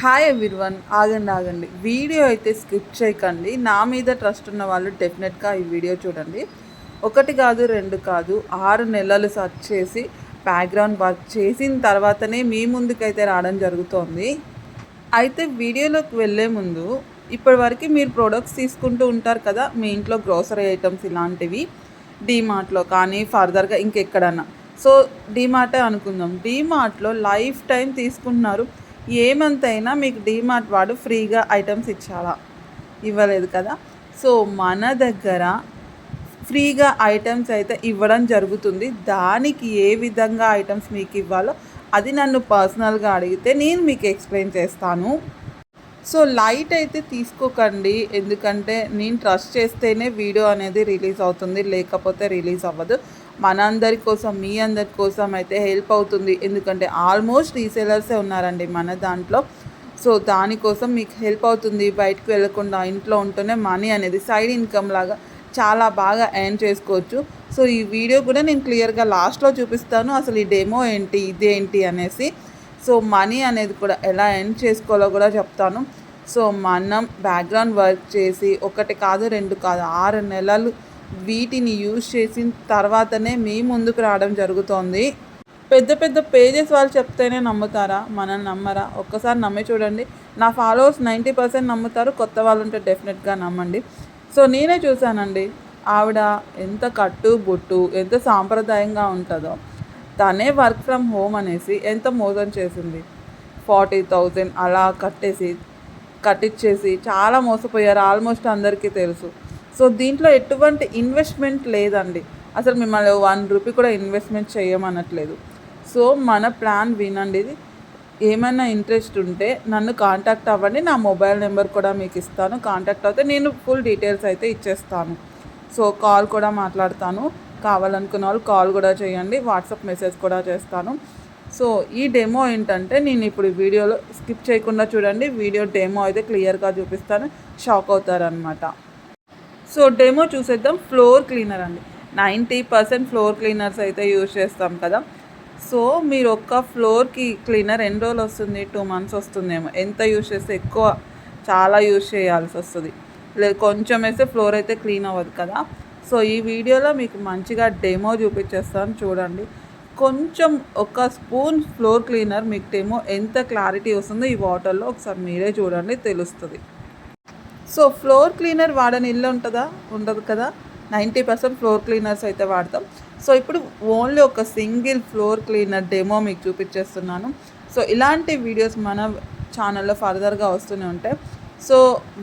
Hi everyone ఆగండి ఆగండి. Video అయితే స్కిప్ చేయకండి. నా మీద ట్రస్ట్ ఉన్న వాళ్ళు డెఫినెట్గా ఈ వీడియో చూడండి. ఒకటి కాదు రెండు కాదు ఆరు నెలలు సర్చ్ చేసి బ్యాక్గ్రౌండ్ వర్క్ చేసిన తర్వాతనే మీ ముందుకైతే రావడం జరుగుతోంది. అయితే వీడియోలోకి వెళ్ళే ముందు ఇప్పటివరకు మీరు ప్రోడక్ట్స్ తీసుకుంటూ ఉంటారు కదా మీ ఇంట్లో గ్రోసరీ ఐటమ్స్ ఇలాంటివి డీమార్ట్లో కానీ ఫర్దర్గా ఇంకెక్కడన్నా. సో డీమార్టే అనుకుందాం. డీమార్ట్లో లైఫ్ టైం తీసుకుంటున్నారు ఏ మంత్ అయినా మీకు డీమార్ట్ వాడు ఫ్రీగా ఐటమ్స్ ఇచ్చారా ఇవ్వలేదు కదా? సో మన దగ్గర ఫ్రీగా ఐటమ్స్ అయితే ఇవ్వడం జరుగుతుంది. దానికి ఏ విధంగా ఐటమ్స్ మీకు ఇవ్వాలో అది నన్ను పర్సనల్గా అడిగితే నేను మీకు ఎక్స్ప్లెయిన్ చేస్తాను. సో లైట్ అయితే తీసుకోకండి. ఎందుకంటే నేను ట్రస్ట్ చేస్తేనే వీడియో అనేది రిలీజ్ అవుతుంది. లేకపోతే రిలీజ్ అవ్వదు. మనందరి కోసం మీ అందరి కోసం అయితే హెల్ప్ అవుతుంది. ఎందుకంటే ఆల్మోస్ట్ రీసేలర్సే ఉన్నారండి మన దాంట్లో. సో దానికోసం మీకు హెల్ప్ అవుతుంది. బయటకు వెళ్ళకుండా ఇంట్లో ఉంటూనే మనీ అనేది సైడ్ ఇన్కమ్ లాగా చాలా బాగా ఎర్న్ చేసుకోవచ్చు. సో ఈ వీడియో కూడా నేను క్లియర్గా లాస్ట్లో చూపిస్తాను. అసలు ఈ డెమో ఏంటి ఇదేంటి అనేసి. సో మనీ అనేది కూడా ఎలా ఎర్న్ చేసుకోవాలో కూడా చెప్తాను. సో మనం బ్యాక్గ్రౌండ్ వర్క్ చేసి ఒకటి కాదు రెండు కాదు ఆరు నెలలు వీటిని యూజ్ చేసిన తర్వాతనే మీ ముందుకు రావడం జరుగుతోంది. పెద్ద పెద్ద పేజెస్ వాళ్ళు చెప్తేనే నమ్ముతారా? మనం నమ్మరా? ఒక్కసారి నమ్మి చూడండి. నా ఫాలోవర్స్ నైంటీ పర్సెంట్ నమ్ముతారు. కొత్త వాళ్ళు ఉంటే డెఫినెట్గా నమ్మండి. సో నేనే చూశానండి. ఆవిడ ఎంత కట్టు బొట్టు ఎంత సాంప్రదాయంగా ఉంటుందో. తనే వర్క్ ఫ్రమ్ హోమ్ అనేసి ఎంత మోసం చేసింది. ఫార్టీ థౌజండ్ అలా కట్టేసి కట్టించేసి చాలా మోసపోయారు. ఆల్మోస్ట్ అందరికీ తెలుసు. సో దీంట్లో ఎటువంటి ఇన్వెస్ట్మెంట్ లేదండి. అసలు మిమ్మల్ని వన్ రూపీ కూడా ఇన్వెస్ట్మెంట్ చేయమనట్లేదు. సో మన ప్లాన్ వినండి. ఇది ఏమైనా ఇంట్రెస్ట్ ఉంటే నన్ను కాంటాక్ట్ అవ్వండి. నా మొబైల్ నెంబర్ కూడా మీకు ఇస్తాను. కాంటాక్ట్ అవుతే నేను ఫుల్ డీటెయిల్స్ అయితే ఇచ్చేస్తాను. సో కాల్ కూడా మాట్లాడతాను. కావాలనుకున్న వాళ్ళు కాల్ కూడా చేయండి. వాట్సాప్ మెసేజ్ కూడా చేస్తాను. సో ఈ డెమో ఏంటంటే నేను ఇప్పుడు వీడియోలో స్కిప్ చేయకుండా చూడండి. వీడియో డెమో అయితే క్లియర్గా చూపిస్తాను. షాక్ అవుతారనమాట సో డెమో చూసేద్దాం ఫ్లోర్ క్లీనర్ అండి. నైంటీ పర్సెంట్ ఫ్లోర్ క్లీనర్స్ అయితే యూజ్ చేస్తాం కదా. సో మీరు ఒక్క ఫ్లోర్కి క్లీనర్ ఎన్ని రోజులు వస్తుంది? టూ మంత్స్ వస్తుందేమో. ఎంత యూజ్ చేస్తే ఎక్కువ చాలా యూజ్ చేయాల్సి వస్తుంది. లేదు కొంచెం వేస్తే ఫ్లోర్ అయితే క్లీన్ అవ్వదు కదా. సో ఈ వీడియోలో మీకు మంచిగా డెమో చూపించేస్తాను చూడండి. కొంచెం ఒక స్పూన్ ఫ్లోర్ క్లీనర్ మీకు డెమో ఎంత క్లారిటీ వస్తుందో ఈ వాటర్లో ఒకసారి మీరే చూడండి తెలుస్తుంది. సో ఫ్లోర్ క్లీనర్ వాడని ఇల్లు ఉంటుందా? ఉండదు కదా. నైంటీ పర్సెంట్ ఫ్లోర్ క్లీనర్స్ అయితే వాడతాం. సో ఇప్పుడు ఓన్లీ ఒక సింగిల్ ఫ్లోర్ క్లీనర్ డెమో మీకు చూపించేస్తున్నాను. సో ఇలాంటి వీడియోస్ మన ఛానల్లో ఫర్దర్గా వస్తూనే ఉంటాయి. సో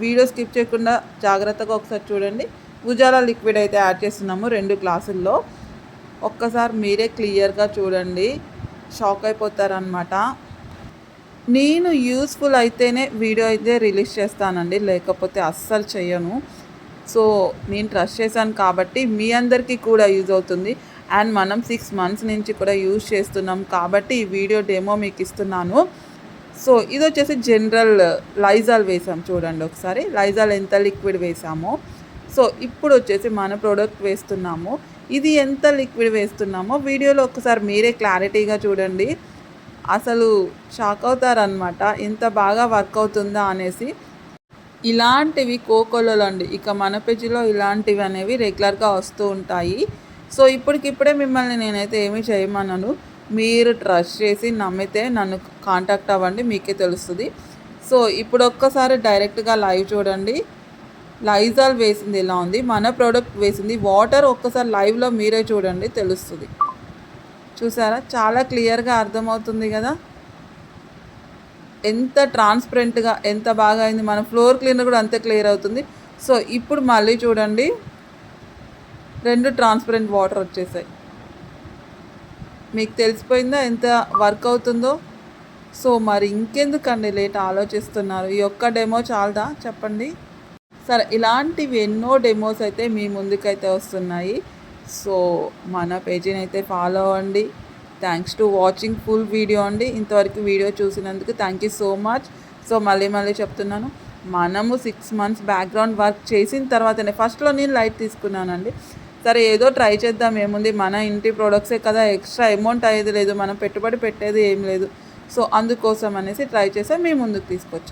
వీడియో స్కిప్ చేయకుండా జాగ్రత్తగా ఒకసారి చూడండి. ఉజాలా లిక్విడ్ అయితే యాడ్ చేస్తున్నాము రెండు గ్లాసుల్లో. ఒక్కసారి మీరే క్లియర్గా చూడండి. షాక్ అయిపోతారనమాట నేను యూస్ఫుల్ అయితేనే వీడియో అయితే రిలీజ్ చేస్తానండి లేకపోతే అస్సలు చేయను సో నేను ట్రస్ట్ చేశాను కాబట్టి మీ అందరికీ కూడా యూజ్ అవుతుంది. అండ్ మనం సిక్స్ మంత్స్ నుంచి కూడా యూజ్ చేస్తున్నాం కాబట్టి ఈ వీడియో డెమో మీకు ఇస్తున్నాను. సో ఇది వచ్చేసి జనరల్ లైజాల్ వేసాం చూడండి ఒకసారి. లైజాల్ ఎంత లిక్విడ్ వేసామో. సో ఇప్పుడు వచ్చేసి మన ప్రోడక్ట్ వేస్తున్నాము. ఇది ఎంత లిక్విడ్ వేస్తున్నామో వీడియోలో ఒకసారి మీరే క్లారిటీగా చూడండి. అసలు షాక్ అవుతారనమాట ఇంత బాగా వర్క్ అవుతుందా అనేసి. ఇలాంటివి కోకోలలో అండి. ఇక మన పేజీలో ఇలాంటివి అనేవి రెగ్యులర్గా వస్తూ ఉంటాయి. సో ఇప్పటికిప్పుడే మిమ్మల్ని నేనైతే ఏమీ చేయమన్నాను మీరు ట్రస్ట్ చేసి నమ్మితే నన్ను కాంటాక్ట్ అవ్వండి మీకే తెలుస్తుంది. సో ఇప్పుడు ఒక్కసారి డైరెక్ట్గా లైవ్ చూడండి. లైజాల్ వేసింది ఇలా ఉంది? మన ప్రోడక్ట్ వేసింది. వాటర్ ఒక్కసారి లైవ్లో మీరే చూడండి తెలుస్తుంది. చూసారా? చాలా క్లియర్గా అర్థమవుతుంది కదా? ఎంత ట్రాన్స్పరెంట్గా ఎంత బాగా అయింది మన ఫ్లోర్ క్లీనర్ కూడా అంతే క్లియర్ అవుతుంది. సో ఇప్పుడు మళ్ళీ చూడండి. రెండు ట్రాన్స్పరెంట్ వాటర్ వచ్చేసాయి. మీకు తెలిసిపోయిందా ఎంత వర్క్ అవుతుందో? సో మరి ఇంకెందుకండి లేట్ ఆలోచిస్తున్నారు? ఈ ఒక్క డెమో చాలదా? చెప్పండి. సరే ఇలాంటివి ఎన్నో డెమోస్ అయితే మీ ముందుకైతే వస్తున్నాయి. సో మన పేజీని అయితే ఫాలో అవ్వండి. Thanks to watching full video అండి. ఇంతవరకు వీడియో చూసినందుకు thank you so much so మళ్ళీ మళ్ళీ చెప్తున్నాను. మనము సిక్స్ మంత్స్ బ్యాక్గ్రౌండ్ వర్క్ చేసిన తర్వాతనే ఫస్ట్లో నేను లైట్ తీసుకున్నానండి. సరే ఏదో ట్రై చేద్దాం ఏముంది? మన ఇంటి ప్రోడక్ట్సే కదా ఎక్స్ట్రా అమౌంట్ అయ్యేది లేదు. మనం పెట్టుబడి పెట్టేది ఏం లేదు. సో అందుకోసం అనేసి ట్రై చేసాం మేము ముందుకు తీసుకొచ్చాం.